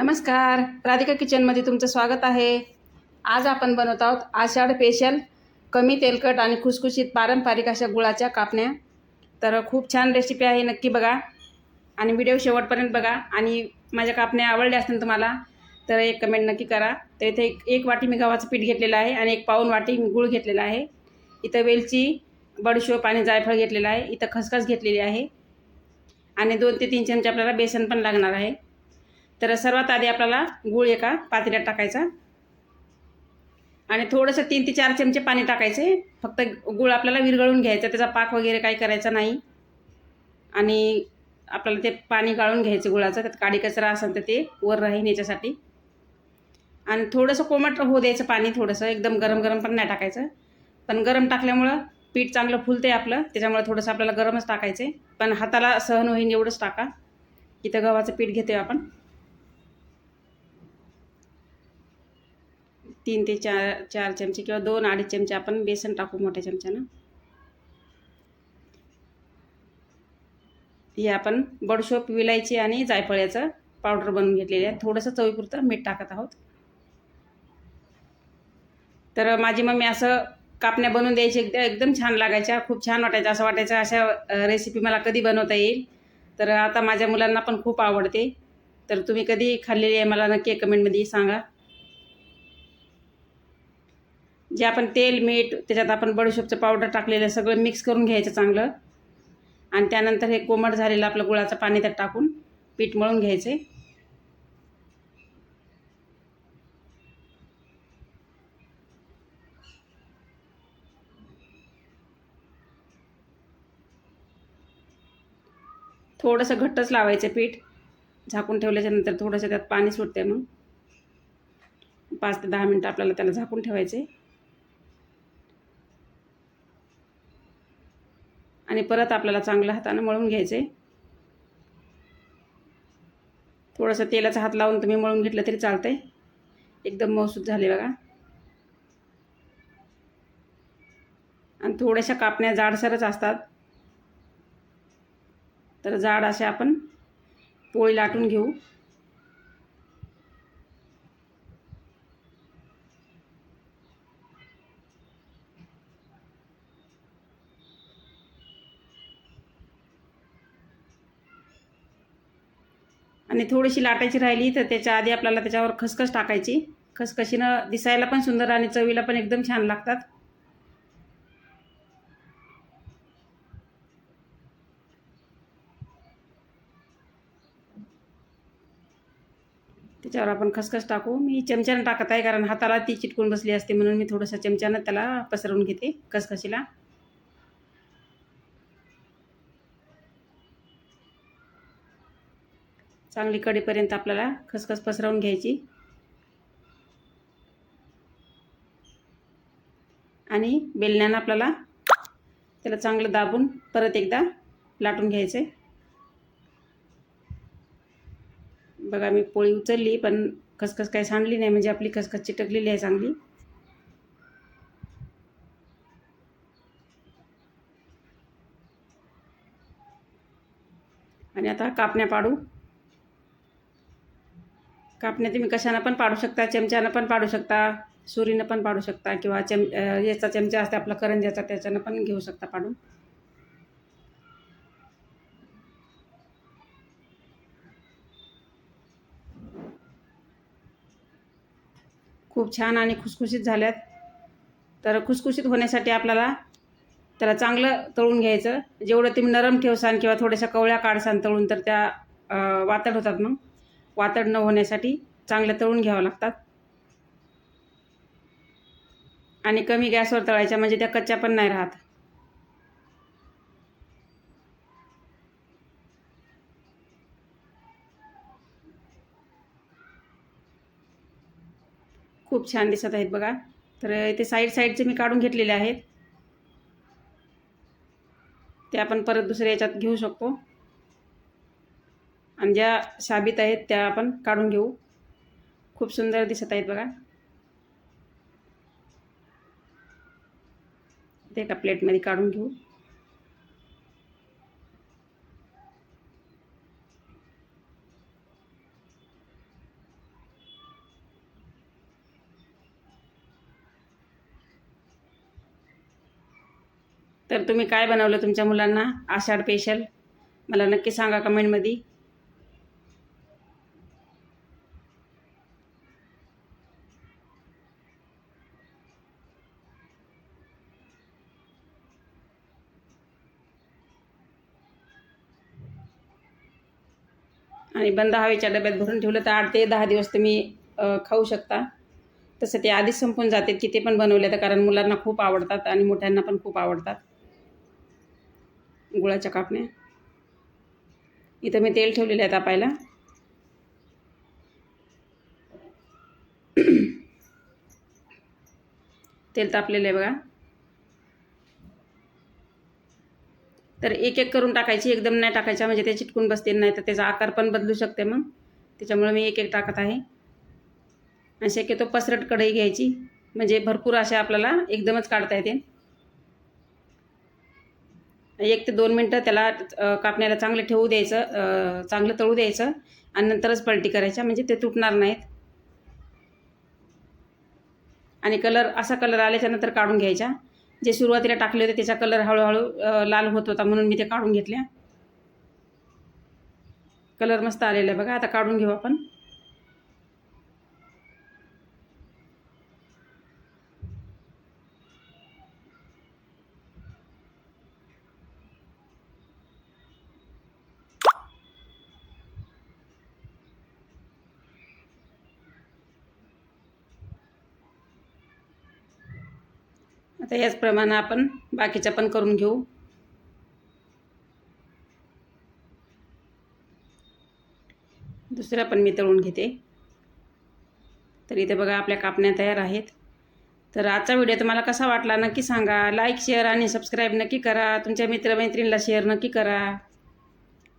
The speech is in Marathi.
नमस्कार. राधिका किचनमध्ये तुमचं स्वागत आहे. आज आपण बनवत आहोत आषाढ स्पेशल कमी तेलकट आणि खुसखुशीत पारंपरिक अशा गुळाच्या कापण्या. तर खूप छान रेसिपी आहे नक्की बघा. आणि व्हिडिओ शेवटपर्यंत बघा. आणि माझ्या कापण्या आवडल्या असतील तुम्हाला तर एक कमेंट नक्की करा. तर इथे एक एक वाटी मी गव्हाचं पीठ घेतलेलं आहे आणि एक पाऊन वाटी मी गूळ घेतलेला आहे. इथं वेलची बडीशोप आणि जायफळ घेतलेलं आहे. इथं खसखस घेतलेली आहे. आणि दोन ते तीन चमचे आपल्याला बेसन पण लागणार आहे. तर सर्वात आधी आपल्याला गूळ एका पातेल्यात टाकायचा. आणि थोडंसं तीन ते चार चमचे पाणी टाकायचे. फक्त गूळ आपल्याला विरघळून घ्यायचा. त्याचा पाक वगैरे काही करायचा नाही. आणि आपल्याला ते पाणी गाळून घ्यायचं गुळाचं. त्यात काडी कचरा असेल तर ते वर राहील याच्यासाठी. आणि थोडंसं कोमट होऊ द्यायचं पाणी थोडंसं. एकदम गरम गरम पण नाही टाकायचं. पण गरम टाकल्यामुळं पीठ चांगलं फुलते आपलं. त्याच्यामुळे थोडंसं आपल्याला गरमच टाकायचं पण हाताला सहन होईन एवढंच टाका. इथं गव्हाचं पीठ घेते आपण. तीन ते चार चार चमचे किंवा दोन अडीच चमचे आपण बेसन टाकू मोठ्या चमच्यानं. हे आपण बडशोप विलायची आणि जायफळ्याचं पावडर बनवून घेतलेली आहे. थोडंसं चवीपुरतं मीठ टाकत आहोत. तर माझी मम्मी असं कापण्या बनवून द्यायची एकदा एकदम छान लागायच्या खूप छान वाटायचं. असं वाटायचं अशा रेसिपी मला कधी बनवता येईल. तर आता माझ्या मुलांना पण खूप आवडते. तर तुम्ही कधी खाल्लेली आहे मला नक्की कमेंटमध्ये सांगा. जे आपण तेल मीठ त्याच्यात आपण बडीशोपचं पावडर टाकलेलं सगळं मिक्स करून घ्यायचं चांगलं. आणि त्यानंतर हे कोमट झालेलं आपलं गुळाचं पाणी त्यात टाकून पीठ मळून घ्यायचे थोडंसं घट्टच लावायचं पीठ. झाकून ठेवल्याच्यानंतर थोडंसं त्यात पाणी सुटते मग. पाच ते दहा मिनटं आपल्याला त्याला झाकून ठेवायचे आणि परत आपल्याला चांगलं हातानं मळून घ्यायचे थोडंसं तेलाचा हात लावून तुम्ही मळून घेतलं तरी चालतं आहे एकदम मौसूद झाले बघा. आणि थोड्याशा कापण्या जाडसरच असतात. तर जाड असे आपण पोळी लाटून घेऊ. आणि थोडीशी लाटायची राहिली तर त्याच्या आधी आपल्याला त्याच्यावर खसखस टाकायची. खसखशीनं दिसायला पण सुंदर आणि चवीला पण एकदम छान लागतात. त्याच्यावर आपण खसखस टाकू. मी चमच्यानं टाकत आहे कारण हाताला ती चिटकून बसली असते म्हणून मी थोडंसं चमच्यानं त्याला पसरवून घेते खसखशीला. चांगली कडेपर्यंत आपल्याला खसखस पसरवून घ्यायची. आणि बेलण्यानं आपल्याला त्याला चांगलं दाबून परत एकदा लाटून घ्यायचं आहे बघा मी पोळी उचलली पण खसखस काही सांडली नाही म्हणजे आपली खसखस चिटकलेली आहे चांगली. आणि आता कापण्या पाडू. कापण्या तुम्ही कशानं पण पाडू शकता चमच्यानं पण पाडू शकता सुरीनं पण पाडू शकता किंवा चम याचा चमचा असते आपला करंज्याचा त्याच्यानं पण घेऊ शकता पाडून. खूप छान आणि खुसखुशीत झाल्यात. तर खुसखुशीत होण्यासाठी आपल्याला त्याला चांगलं तळून घ्यायचं. जेवढं तुम्ही नरम ठेवसान किंवा थोड्याशा कवळ्या काढसान तळून तर त्या वातड होतात मग. वातड न होण्यासाठी चांगलं तळून घ्यावं लागतात. आणि कमी गॅसवर तळायच्या म्हणजे त्या कच्च्या पण नाही राहत. खूप छान दिसत आहेत बघा. तर इथे साईड साईडचे मी काढून घेतलेले आहेत. ते आपण परत दुसऱ्या याच्यात घेऊ शकतो. आणि ज्या साबित आहेत त्या आपण काढून घेऊ. खूप सुंदर दिसत आहेत बघा. ते एका प्लेटमध्ये काढून घेऊ. तर तुम्ही काय बनवलं तुमच्या मुलांना? आषाढ स्पेशल मला नक्की सांगा कमेंटमध्ये आणि बंद हवेच्या डब्यात भरून ठेवलं तर आठ ते दहा दिवस तुम्ही खाऊ शकता. तसं ते आधीच संपून जाते की ते पण बनवले तर कारण मुलांना खूप आवडतात आणि मोठ्यांना पण खूप आवडतात. गुळाच्या कापण्या. इथं मी तेल ठेवलेलं आहे तापायला. तेल तापलेलं आहे बघा. तर एक एक करून टाकायची एकदम नाही टाकायच्या म्हणजे ते चिटकून बसतील नाही तर त्याचा आकार पण बदलू शकते मग. त्याच्यामुळे मी एक एक टाकत आहे. आणि शक्यतो पसरट कढई घ्यायची म्हणजे भरपूर अशा आपल्याला एकदमच काढता येते एक ते दोन मिनटं त्याला कापण्याला चांगलं ठेवू द्यायचं चांगलं तळू द्यायचं आणि नंतरच पलटी करायच्या म्हणजे ते तुटणार नाहीत. आणि कलर असा कलर आल्याच्यानंतर काढून घ्यायच्या जे सुरुवातीला टाकले होते त्याचा कलर हळूहळू लाल होत होता म्हणून मी ते काढून घेतल्या. कलर मस्त आलेला आहे बघा आता काढून घेऊ आपण. आता याचप्रमाणे आपण बाकीच्या पण करून घेऊ. दुसऱ्या पण मी तळून घेते. तर इथे बघा आपल्या कापण्या तयार आहेत. तर आजचा व्हिडिओ तुम्हाला कसा वाटला नक्की सांगा. लाईक शेअर आणि सबस्क्राईब नक्की करा. तुमच्या मित्रमैत्रिणीला शेअर नक्की करा.